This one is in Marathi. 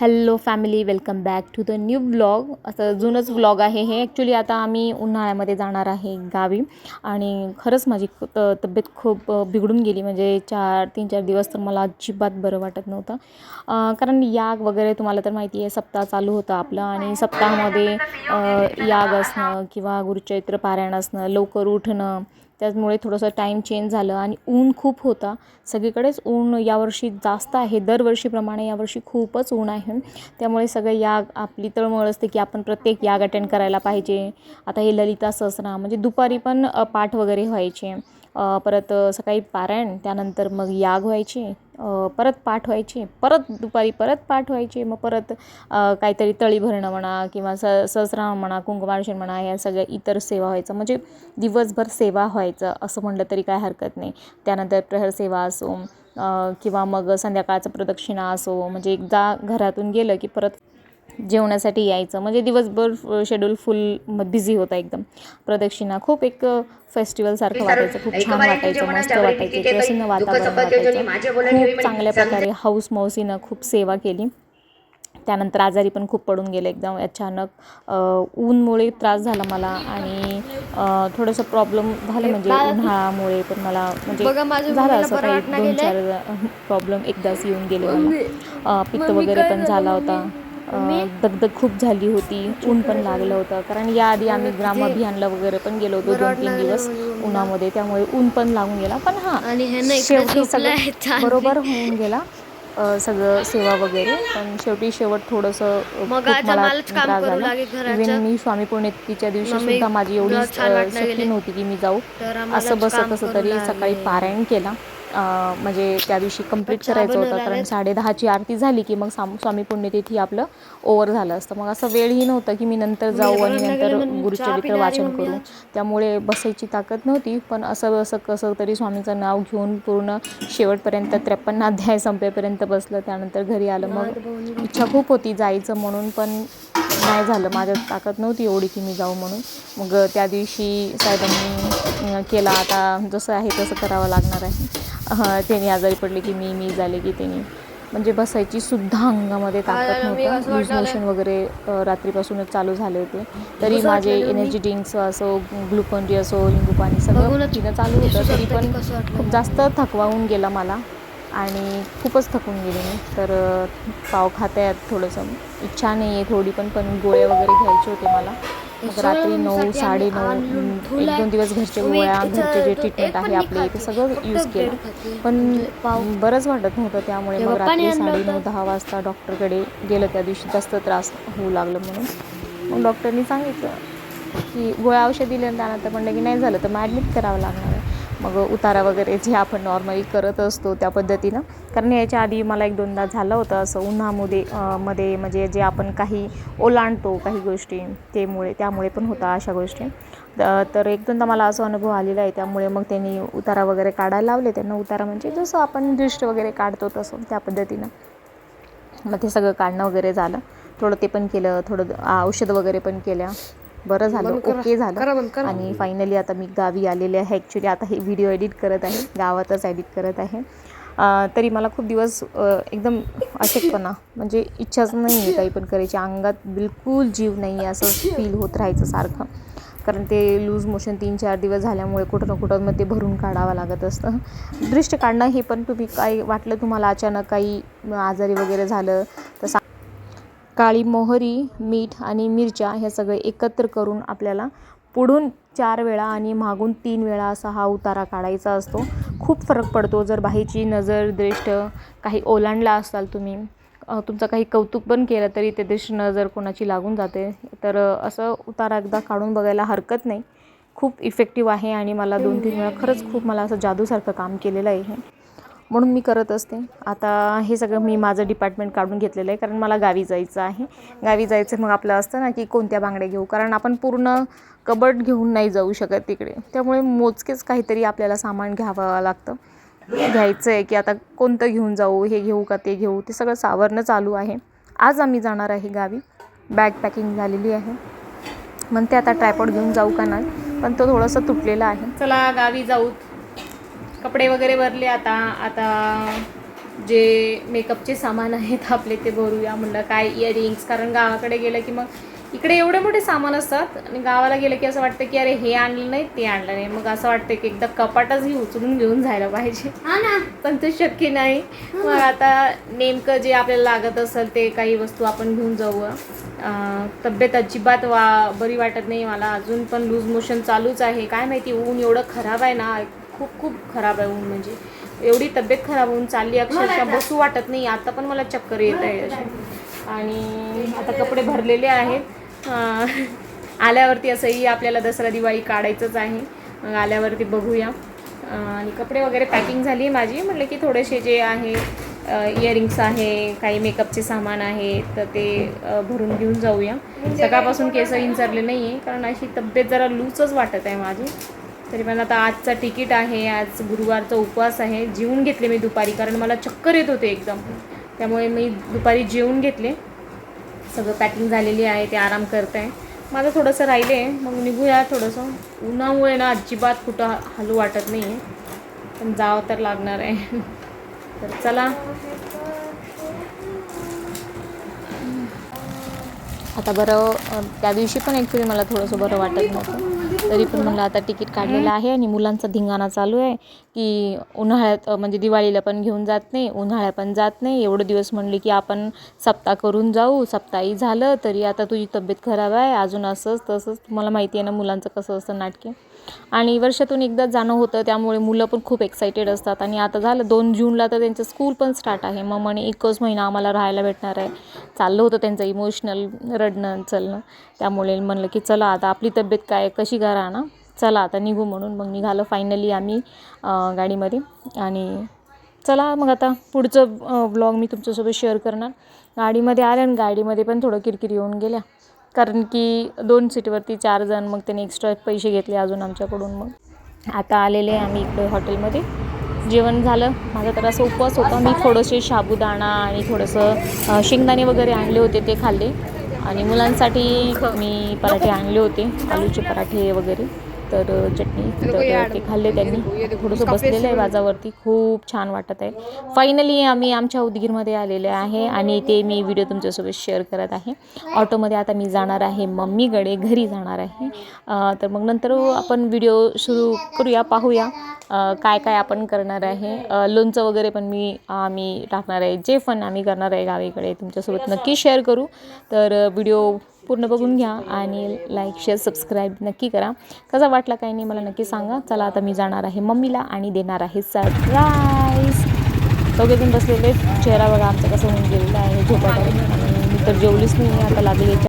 Hello family welcome back to the new blog असं जुनंच व्लॉग आहे हे. ॲक्च्युली आता आम्ही उन्हाळ्यामध्ये जाणार आहे गावी. आणि खरंच माझी त तब्येत खूप बिघडून गेली. म्हणजे चार तीन चार दिवस तर मला अजिबात बरं वाटत नव्हतं. कारण याग वगैरे तुम्हाला तर माहिती आहे सप्ताह चालू होतं आपलं. आणि सप्ताहामध्ये याग असणं किंवा गुरुचैत्र पारायण असणं लवकर उठणं त्यामुळे थोडंसं टाईम चेंज झालं आणि ऊन खूप होता. सगळीकडेच ऊन यावर्षी जास्त आहे. दरवर्षीप्रमाणे यावर्षी खूपच ऊन आहे. त्यामुळे सगळं याग आपली तळमळ असते की आपण प्रत्येक याग अटेंड करायला पाहिजे. आता हे ललिता सहस्रनाम म्हणजे दुपारी पण पाठ वगैरे व्हायचे. परत सकाळी पारायण त्यानंतर मग याग व्हायचे परत पाठ व्हायचे परत दुपारी परत पाठ व्हायचे मग परत काहीतरी तळी भरणं म्हणा किंवा स सहस्राम म्हणा कुंकुमार्चन म्हणा या सगळ्या इतर सेवा व्हायचं. म्हणजे दिवसभर सेवा व्हायचं असं म्हणलं तरी काय हरकत नाही. त्यानंतर प्रहर सेवा असो किंवा मग संध्याकाळचं प्रदक्षिणा असो म्हणजे एकदा घरातून गेलं की परत जेवणासाठी यायचं. म्हणजे दिवसभर शेड्यूल फुल बिझी होता एकदम. प्रदक्षिणा खूप एक फेस्टिवलसारखं वाटायचं. खूप छान वाटायचं मस्त वाटायचं. एक प्रसन्न वातावरण वाटायचं. खूप चांगल्या प्रकारे हाऊस मौसीनं खूप सेवा केली. त्यानंतर आजारी पण खूप पडून गेले एकदम. अचानक ऊनमुळे त्रास झाला मला आणि थोडंसं प्रॉब्लेम झालं म्हणजे उन्हाळ्यामुळे पण मला म्हणजे झालं असं काही दोन. चार प्रॉब्लेम एकदाच येऊन गेले मला. पित्त वगैरे पण झालं? होता? दगदग खूप झाली होती ऊन पण लागलं होतं कारण याआधी आम्ही ग्राम अभियानला वगैरे पण गेलो होतो दोन तीन दिवस मम्मीला. उन्हामध्ये त्यामुळे ऊन पण लागून गेला पण हां शेवटी सगळं. बरोबर होऊन गेला सगळं सेवा वगैरे पण शेवटी शेवट थोडंसं. इवन मी स्वामी पुण्यतिथीच्या दिवशी सुद्धा माझी एवढी गेले. नव्हती की मी जाऊ असं बसं काम कसं करू तरी सकाळी. पारायण केला म्हणजे त्या दिवशी कंप्लीट करायचं होतं कारण आलेत. साडेदहाची आरती झाली की मग साम स्वामी पुण्यतिथी आपलं ओव्हर झालं असतं. मग असं वेळही नव्हतं की मी नंतर जाऊ आणि नंतर चहा गुरुचरित्र वाचन करू. त्यामुळे बसायची ताकद नव्हती पण असं असं कसं तरी स्वामीचं नाव घेऊन पूर्ण शेवटपर्यंत त्रेपन्न अध्याय संपेपर्यंत बसलं. त्यानंतर घरी आलं. मग इच्छा खूप होती जायचं म्हणून पण नाही झालं. माझ्यात ताकद नव्हती एवढी की मी जाऊ म्हणून. मग त्या दिवशी साहेबांनी केला. आता जसं आहे तसं करावं लागणार आहे. अहं, त्यांनी आजारी पडले की मी मी झाले की त्यांनी म्हणजे बसायची सुद्धा अंगामध्ये ताकद नव्हतं. लूज मोशन वगैरे रात्रीपासूनच चालू झाले होते. तरी माझे एनर्जी ड्रिंक्स असो ग्लुकॉन डी असो लिंबू पाणी सगळं पिणं चालू होतं. तरी पण खूप. जास्त थकवाहून गेला मला. आणि खूपच थकून गेले मी. तर पाव खाते आहेत थोडंसं. इच्छा नाही आहे थोडी पण पण गोळ्या वगैरे घ्यायचे होते मला. मग रात्री नऊ साठी साडे आम्ही आणून नऊ ठेवलंय. एक दोन दिवस मम्मी गोळ्या घरचे जे ट्रीटमेंट आहे आपले ते. सगळं यूज केलं. पण म्हणजे. बरंच वाटत नव्हतं त्यामुळे मग रात्री आणलं साडे नऊ होतं. दहा वाजता डॉक्टरकडे गेलं त्या दिवशी जास्त त्रास होऊ लागलं म्हणून मग डॉक्टरनी सांगितलं की गोळ्या औषध दिले त्यानंतर म्हणलं की नाही झालं तर मग ॲडमिट करावं लागणार मग उतारा वगैरे जे आपण नॉर्मली करत असतो त्या पद्धतीनं. कारण याच्या आधी मला एक दोनदा झालं होतं असं उन्हामध्ये मध्ये म्हणजे जे आपण काही ओलांडतो काही गोष्टी तेमुळे त्यामुळे पण होता अशा गोष्टी. तर एक दोनदा मला असा अनुभव आलेला आहे त्यामुळे मग त्यांनी उतारा वगैरे काढायला लावले. त्यांना उतारा म्हणजे जसं आपण दृष्ट वगैरे काढतो तसं त्या पद्धतीनं. मग ते सगळं काढणं वगैरे झालं. थोडं ते पण केलं थोडं औषध वगैरे पण केल्या. बरं झालं. ओके झालं. आणि फायनली आता मी गावी आलेले आहे. ॲक्च्युली आता हे व्हिडिओ एडिट करत आहे. गावातच एडिट करत आहे. तरी मला खूप दिवस एकदम अशक्तपणा म्हणजे इच्छाच नाही आहे काही पण करायची. अंगात बिलकुल जीव नाही आहे असं फील होत राहायचं सारखं. कारण ते लूज मोशन तीन चार दिवस झाल्यामुळे कुठं ना कुठं मग ते भरून काढावं लागत असतं. दृष्ट काढणं हे पण तुम्ही काही वाटलं तुम्हाला? अचानक काही आजारी वगैरे झालं तर काळी मोहरी मीठ आणि मिरच्या हे सगळे एकत्र करून आपल्याला पुढून चार वेळा आणि मागून तीन वेळा असा हा उतारा काढायचा असतो. खूप फरक पडतो. जर बाहेरची नजर दृष्ट काही ओलांडला असाल तुम्ही तुमचं काही कौतुक पण केलं तरी ते दृष्ट नजर कोणाची लागून जाते. तर असं उतारा एकदा काढून बघायला हरकत नाही. खूप इफेक्टिव्ह आहे आणि मला दोन तीन वेळा खरंच खूप मला असं जादूसारखं काम केलेलं आहे हे. म्हणून मी करत असते. आता हे सगळं मी माझं डिपार्टमेंट काढून घेतलेलं आहे कारण मला गावी जायचं आहे. गावी जायचं मग आपलं असतं ना की कोणत्या बांगड्या घेऊ? कारण आपण पूर्ण कबड घेऊन नाही जाऊ शकत तिकडे. त्यामुळे मोजकेच काहीतरी आपल्याला सामान घ्यावं लागतं. घ्यायचं आहे की आता कोणतं घेऊन जाऊ हे घेऊ का ते घेऊ ते सगळं सावरणं चालू आहे. आज आम्ही जाणार आहे गावी. बॅग पॅकिंग झालेली आहे. म्हणते आता ट्रायपॉड घेऊन जाऊ का नाही पण तो थोडासा तुटलेला आहे. चला गावी जाऊ. कपडे वगैरे भरले आता आता जे मेकअपचे सामान आहेत आपले ते भरूया म्हणलं काय इयरिंग्स कारण गावाकडे गेलं की मग इकडे एवढे मोठे सामान असतात आणि गावाला गेलं की असं वाटतं की अरे हे आणलं नाही ते आणलं नाही. मग असं वाटतं की एकदा कपाटच ही उचलून घेऊन जायला पाहिजे. हा ना. पण ते शक्य नाही. मग आता नेमकं जे आपल्याला लागत असेल ते काही वस्तू आपण घेऊन जाऊ तब्येत अजिबात वा बरी वाटत नाही मला. अजून पण लूज मोशन चालूच आहे. काय माहिती ऊन एवढं खराब आहे ना खूप खूप खराब आहे ऊन म्हणजे. एवढी तब्येत खराब होऊन चालली अक्षरशः बसू वाटत नाही. आता पण मला चक्कर येत आहे अशी. आणि आता कपडे भरलेले आहेत. आल्यावरती असंही आपल्याला दसरा दिवाळी काढायचंच आहे. मग आल्यावरती बघूया. आणि कपडे वगैरे पॅकिंग झाली आहे माझी. म्हटलं की थोडेसे जे आहे इयरिंग्स आहे काही मेकअपचे सामान आहे तर ते भरून घेऊन जाऊया. सकाळपासून केस इंचरले नाही आहे कारण अशी तब्येत जरा लूजच वाटत आहे माझी. तरी पण आता आजचा तिकीट आहे आज गुरुवारचा उपवास आहे जेवून घेतले मी दुपारी कारण मला चक्कर येत होते एकदम. त्यामुळे मी दुपारी जेवून घेतले. सगळं पॅकिंग झालेली आहे ते आराम करत आहे माझं थोडंसं राहिले आहे मग निघूया थोडंसं. उन्हामुळे ना अजिबात कुठं हलू वाटत नाही आहे पण जावं तर लागणार आहे. तर चला. आता बरं त्या दिवशी पण ॲक्च्युली मला थोडंसं बरं वाटत नव्हतं. तरी पण मला आता तिकीट काढलेलं आहे आणि मुलांचा धिंगाणा चालू आहे की उन्हाळ्यात म्हणजे दिवाळीला पण घेऊन जात नाही उन्हाळ्या पण जात नाही. एवढे दिवस म्हणले की आपण सप्ताह करून जाऊ सप्ताही झालं तरी आता तुझी तब्येत खराब आहे अजून असंच तसंच. तुम्हाला माहिती आहे ना मुलांचं कसं असतं नाटके. आणि वर्षातून एकदाच जाणं होतं त्यामुळे मुलं पण खूप एक्सायटेड असतात. आणि आता झालं दोन जूनला तर त्यांचं स्कूल पण स्टार्ट आहे. मग म्हणे एकच महिना आम्हाला राहायला भेटणार आहे. चाललं होतं त्यांचं इमोशनल रडणं चलणं. त्यामुळे म्हणलं की चला आता आपली तब्येत काय कशी करा ना. चला आता निघू म्हणून. मग निघालं फायनली आम्ही गाडीमध्ये. आणि चला मग आता पुढचं ब्लॉग मी तुमच्यासोबत शेअर करणार. गाडीमध्ये आल्या आणि गाडीमध्ये पण थोडं किरकिरी येऊन गेल्या. कारण की दोन सीटवरती चार जण मग त्यांनी एक्स्ट्रा पैसे घेतले अजून आमच्याकडून मग. आता आलेले आम्ही इकडे हॉटेलमध्ये जेवण झालं. माझा तर असं उपवास होता. मी थोडंसे साबुदाणा आणि थोडंसं शेंगदाणे वगैरे आणले होते ते खाल्ले. आणि मुलांसाठी मी पराठे आणले होते आलूचे पराठे वगैरे. तर चटणी तर ते खाल्ले त्यांनी. थोडंसं बसलेलं आहे बाजावरती. खूप छान वाटत आहे. फायनली आम्ही आमच्या उदगीरमध्ये आलेले आहे आणि ते मी व्हिडिओ तुमच्यासोबत शेअर करत आहे. ऑटोमध्ये आता मी जाणार आहे. मम्मीकडे घरी जाणार आहे. तर मग नंतर आपण व्हिडिओ सुरू करूया पाहूया काय काय आपण करणार आहे. लोणचं वगैरे पण मी आम्ही टाकणार आहे. जे फन आम्ही करणार आहे गावीकडे तुमच्यासोबत नक्की शेअर करू. तर व्हिडिओ पूर्ण बघून घ्या आणि लाईक शेअर सबस्क्राईब नक्की करा. कसा वाटला काही नाही मला नक्की सांगा. चला आता मी जाणार आहे मम्मीला आणि देणार आहे सरप्राईज दोघेजण बसलेले चेहरा बघा आमचा कसं होऊन गेलेला आहे. झोपा आणि मी तर जेवलीच नाही आता लागली